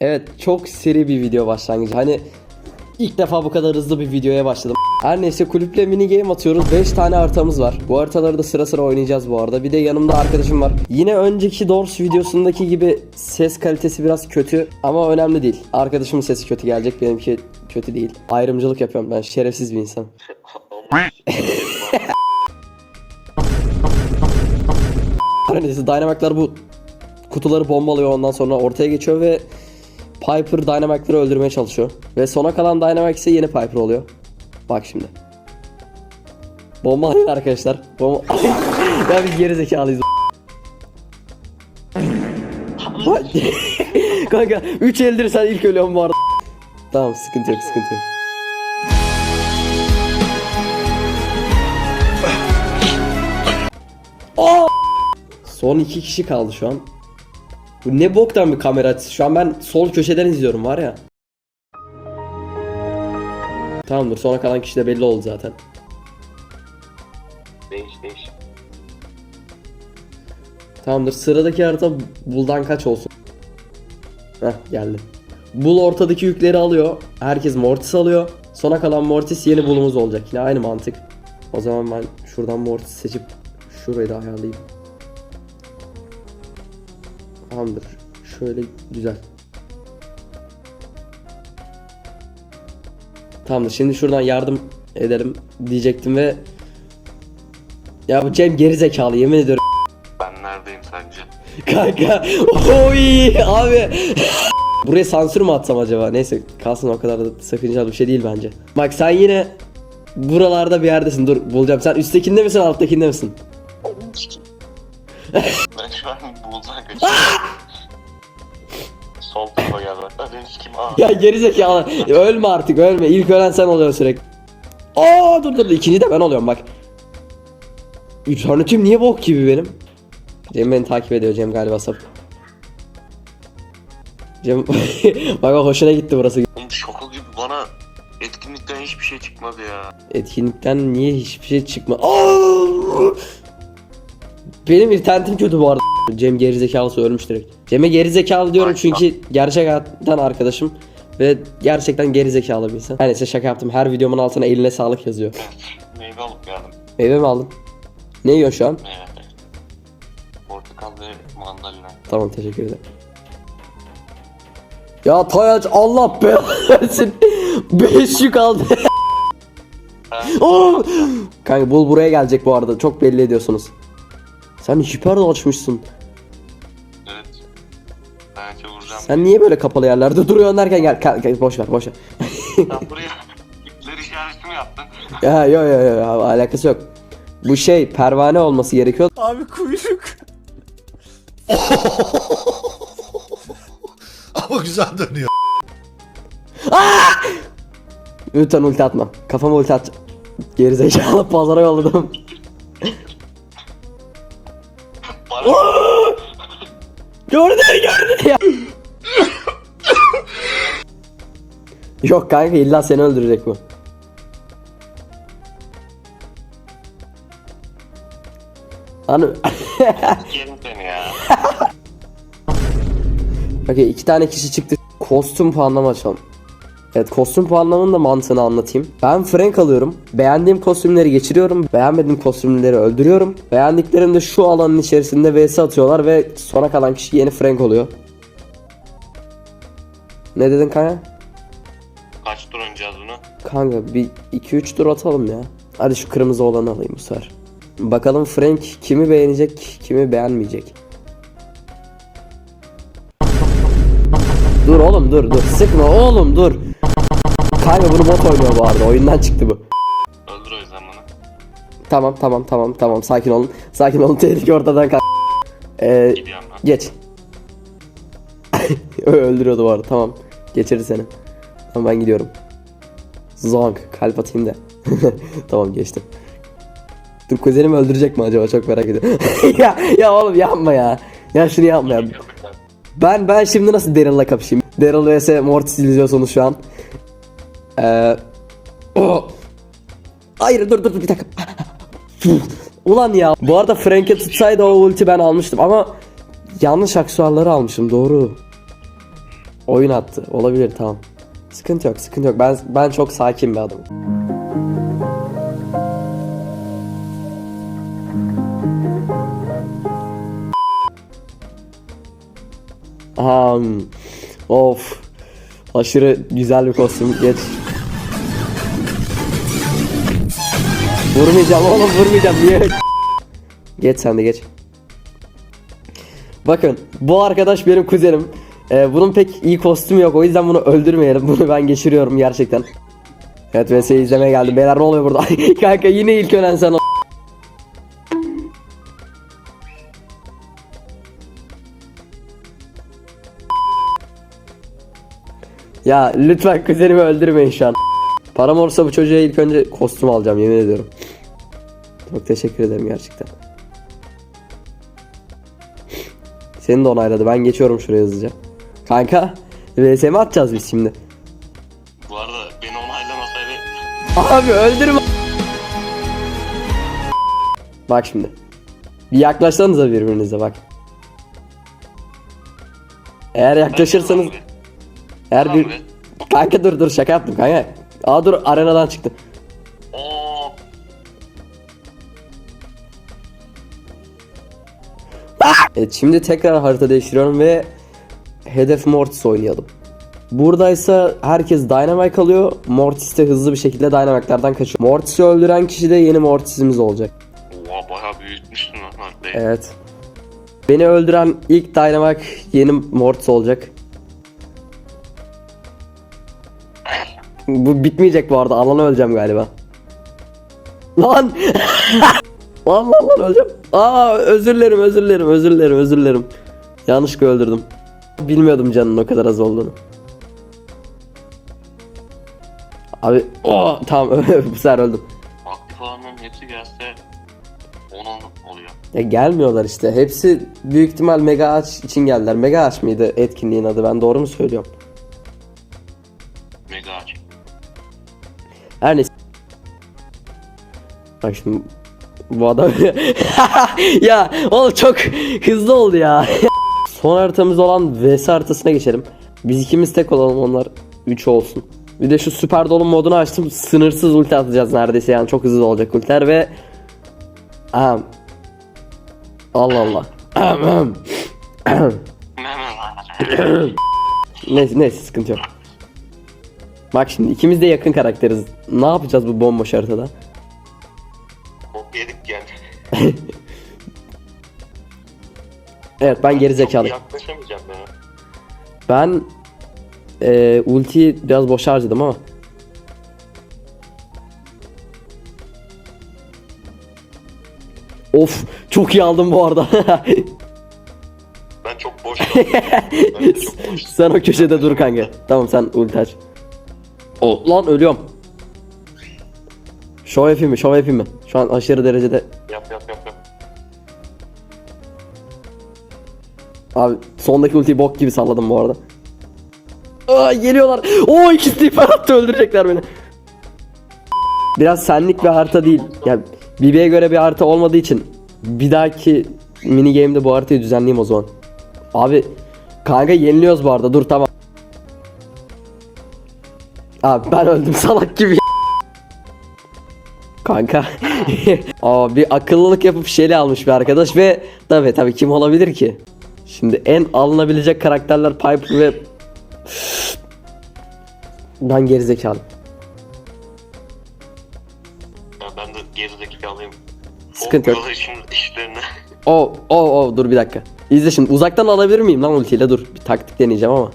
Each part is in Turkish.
Evet çok seri bir video başlangıcı. Hani ilk defa bu kadar hızlı bir videoya başladım. Her neyse kulüple mini game atıyoruz. 5 tane haritamız var. Bu haritaları da sıra sıra oynayacağız bu arada. Bir de yanımda arkadaşım var. Yine önceki Doors videosundaki gibi ses kalitesi biraz kötü ama önemli değil. Arkadaşımın sesi kötü gelecek. Benimki kötü değil. Ayrımcılık yapıyorum ben. Şerefsiz bir insan. Her neyse Dynamic'lar bu kutuları bombalıyor ondan sonra ortaya geçiyor ve Piper Dynamic'ları öldürmeye çalışıyor. Ve sona kalan Dynamic ise yeni Piper oluyor. Bak şimdi. Bombalayın arkadaşlar. Bomba... ya biz geri zekalıyız. Kanka 3 eldir sen ilk ölüyorsun bu arada. Tamam sıkıntı yok sıkıntı yok. Son iki kişi kaldı şu an. Bu ne boktan bir kamera açısı. Şu an ben sol köşeden izliyorum var ya. Tamamdır sonra kalan kişi de belli oldu zaten. Değiş değiş. Tamamdır sıradaki harita buldan kaç olsun. Heh geldi. Bul ortadaki yükleri alıyor. Herkes Mortis alıyor. Sona kalan Mortis yeni bulumuz olacak. Yine aynı mantık. O zaman ben şuradan Mortis seçip şurayı da ayarlayayım. Tamamdır. Şöyle güzel. Tamamdır. Şimdi şuradan yardım edelim diyecektim ve ya bu Cem geri zekalı yemin ediyorum. Ben neredeyim sence? Kanka oy abi. Buraya sansür mü atsam acaba? Neyse kalsın o kadar da sakıncalı bir şey değil bence. Bak sen yine buralarda bir yerdesin. Dur bulacağım. Sen üsttekinde misin alttakinde misin? Sol tarafa gel bak. Ben kim aa. Ya geri zekalı. ölme artık ölme. İlk ölen sen oluyorsun sürekli. Aa dur dur dur. İkinci de ben oluyorum bak. İnternetim niye bok gibi benim? Cem beni takip ediyor Cem galiba sap. Cem bak bak hoşuna gitti burası. Oğlum şaka gibi bana etkinlikten hiçbir şey çıkmadı ya. Etkinlikten niye hiçbir şey çıkma? Aa! Benim internetim kötü bu arada. Cem gerizekalısı ölmüş direkt. Cem'e gerizekalı diyorum çünkü gerçek hayattan arkadaşım ve gerçekten gerizekalı bir insan. Her neyse şaka yaptım. Her videomun altına eline sağlık yazıyor. Meyve alıp geldim. Meyve mi aldın? Ne yiyorsun şu an? Meyve. Portakal ve mandalina. Tamam teşekkür ederim. Ya Tayaç Allah belanı versin. 5 yük aldı. Oo! Kanka bul buraya gelecek bu arada. Çok belli ediyorsunuz. Sen hiper de açmışsın. Evet. Bence vuracağım. Sen niye böyle kapalı yerlerde duruyorsun derken gel, gel, gel boş ver boş ver. Sen buraya ipler işareti mi yaptın? ya yo yo yo alakası yok. Bu şey pervane olması gerekiyor. Abi kuyruk. Ama güzel dönüyor. Lütfen ulti atma. Kafama ulti at. Gerizekalı pazara yolladım. Bana Gördün gördün ya. Yok kanka illa seni öldürecek bu. Hani yerim seni ya. Okey iki tane kişi çıktı. Kostüm puanlama açalım. Evet kostüm puanlamanın da mantığını anlatayım. Ben Frank alıyorum. Beğendiğim kostümleri geçiriyorum. Beğenmediğim kostümleri öldürüyorum. Beğendiklerim de şu alanın içerisinde vs atıyorlar ve sona kalan kişi yeni Frank oluyor. Ne dedin kanka? Kaç tur oynayacağız bunu? Kanka bir 2-3 tur atalım ya. Hadi şu kırmızı olanı alayım bu sefer. Bakalım Frank kimi beğenecek, kimi beğenmeyecek. Dur oğlum dur dur. Sıkma oğlum dur. Kanka bunu bot oynuyor bu arada. Oyundan çıktı bu. Öldür o yüzden bunu. Tamam tamam tamam tamam sakin olun. Sakin olun tehlike ortadan kalk. Ee, Gidiyorum ben. geç. Öldürüyordu bu arada tamam. Geçirdi seni. Tamam ben gidiyorum. Zonk kalp atayım da. tamam geçtim. Dur kuzenimi öldürecek mi acaba çok merak ediyorum. ya ya oğlum yapma ya. Ya şunu yapma ya. Ben ben şimdi nasıl Daryl'la kapışayım? Daryl vs Mortis izliyorsunuz şu an. Ee, oh. Hayır dur dur bir dakika. Ulan ya. Bu arada Frank'e tutsaydı o ulti ben almıştım ama yanlış aksesuarları almışım doğru. Oyun attı. Olabilir tamam. Sıkıntı yok, sıkıntı yok. Ben ben çok sakin bir adamım. Am, of. Aşırı güzel bir kostüm. Geç. Vurmayacağım oğlum vurmayacağım. Niye? Geç sen de geç. Bakın bu arkadaş benim kuzenim. Ee, bunun pek iyi kostümü yok o yüzden bunu öldürmeyelim. Bunu ben geçiriyorum gerçekten. Evet VS izlemeye geldim. Beyler ne oluyor burada? Kanka yine ilk ölen sen ol- Ya lütfen kuzenimi öldürmeyin şu an. Param olursa bu çocuğa ilk önce kostüm alacağım yemin ediyorum. Çok teşekkür ederim gerçekten. Seni de onayladı. Ben geçiyorum şuraya hızlıca. Kanka VS mi atacağız biz şimdi? Bu arada beni onaylamasaydı Abi öldürme. Bak şimdi. Bir yaklaşsanıza birbirinize bak. Eğer yaklaşırsanız eğer bir kanka dur dur şaka yaptım kanka. Aa dur arenadan çıktı. Evet şimdi tekrar harita değiştiriyorum ve hedef Mortis oynayalım. Buradaysa herkes Dynamite alıyor. Mortis de hızlı bir şekilde Dynamite'lardan kaçıyor. Mortis'i öldüren kişi de yeni Mortis'imiz olacak. oha bayağı büyütmüşsün lan haritayı. Evet. Beni öldüren ilk Dynamite yeni Mortis olacak. Bu bitmeyecek bu arada. Alanı öleceğim galiba. Lan! lan lan lan öleceğim. Aa özür dilerim özür dilerim özür dilerim özür dilerim. Yanlışlıkla öldürdüm. Bilmiyordum canın o kadar az olduğunu. Abi oh, tamam bu sefer öldüm. Aktif olanların hepsi gelse 10 oluyor. Ya gelmiyorlar işte. Hepsi büyük ihtimal Mega Ağaç için geldiler. Mega Ağaç mıydı etkinliğin adı? Ben doğru mu söylüyorum? Mega aç. Her neyse. Bak şimdi bu adam ya oğlum çok hızlı oldu ya. Son haritamız olan VS haritasına geçelim. Biz ikimiz tek olalım onlar 3 olsun. Bir de şu süper dolu modunu açtım. Sınırsız ulti atacağız neredeyse yani çok hızlı olacak ultiler ve Ahem. Allah Allah. Ahem. Ahem. Neyse neyse sıkıntı yok. Bak şimdi ikimiz de yakın karakteriz. Ne yapacağız bu bomboş haritada? Evet ben geri zekalı. Yaklaşamayacağım ben. Ben eee ultiyi biraz boş harcadım ama. Of çok iyi aldım bu arada. Ben çok boş kaldım. ben çok boş. sen o köşede dur kanka. Tamam sen ulti aç. O lan ölüyorum. Show yapayım mı? Show yapayım mı? Şu an aşırı derecede Abi sondaki ultiyi bok gibi salladım bu arada. Aa geliyorlar. Oo ikisi de attı öldürecekler beni. Biraz senlik bir harita değil. Ya BB'ye göre bir harita olmadığı için bir dahaki mini game'de bu haritayı düzenleyeyim o zaman. Abi kanka yeniliyoruz bu arada. Dur tamam. Abi ben öldüm salak gibi. Kanka. Aa bir akıllılık yapıp şeyle almış bir arkadaş ve tabi tabi kim olabilir ki? Şimdi en alınabilecek karakterler Piper ve ben gerizekalı. Ya ben de gerideki alayım. Sıkıntı yok. İçin işlerine. O o o dur bir dakika. İzle şimdi uzaktan alabilir miyim lan ultiyle dur bir taktik deneyeceğim ama.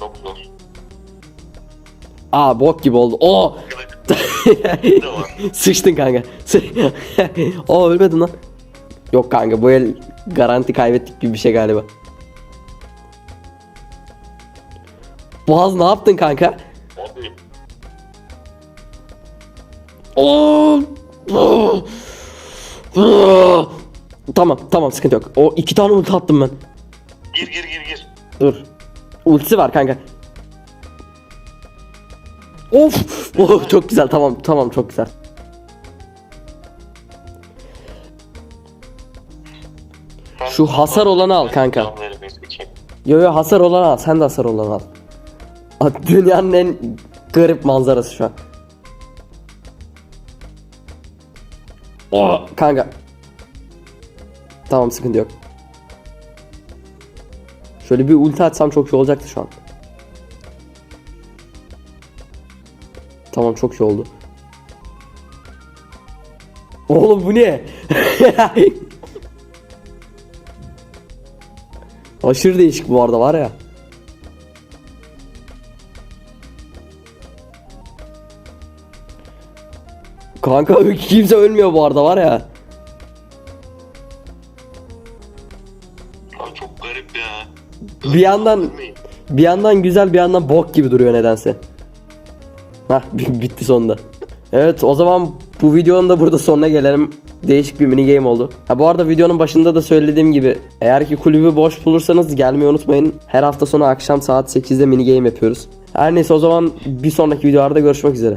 Çok zor. Aa bok gibi oldu. Oo sıçtın kanka. O ölmedin lan. Yok kanka bu el garanti kaybettik gibi bir şey galiba. Boğaz ne yaptın kanka? Abi Oo! Oo! Oo! Tamam tamam sıkıntı yok. O iki tane ulti attım ben. gir gir gir gir. Dur. Ultisi var kanka. Of! Oh, çok güzel tamam tamam çok güzel. Şu hasar olanı al kanka. Yo yo hasar olan al. Sen de hasar olan al. Dünyanın en garip manzarası şu an. Oh, kanka. Tamam sıkıntı yok. Şöyle bir ulti atsam çok iyi olacaktı şu an. Tamam çok iyi oldu. Oğlum bu ne? Aşırı değişik bu arada var ya. Kanka kimse ölmüyor bu arada var ya. Abi çok garip ya. Bir yandan bir yandan güzel bir yandan bok gibi duruyor nedense. Hah bi- bitti sonunda. Evet o zaman bu videonun da burada sonuna gelelim. Değişik bir mini game oldu. Ha bu arada videonun başında da söylediğim gibi eğer ki kulübü boş bulursanız gelmeyi unutmayın. Her hafta sonu akşam saat 8'de mini game yapıyoruz. Her neyse o zaman bir sonraki videolarda görüşmek üzere.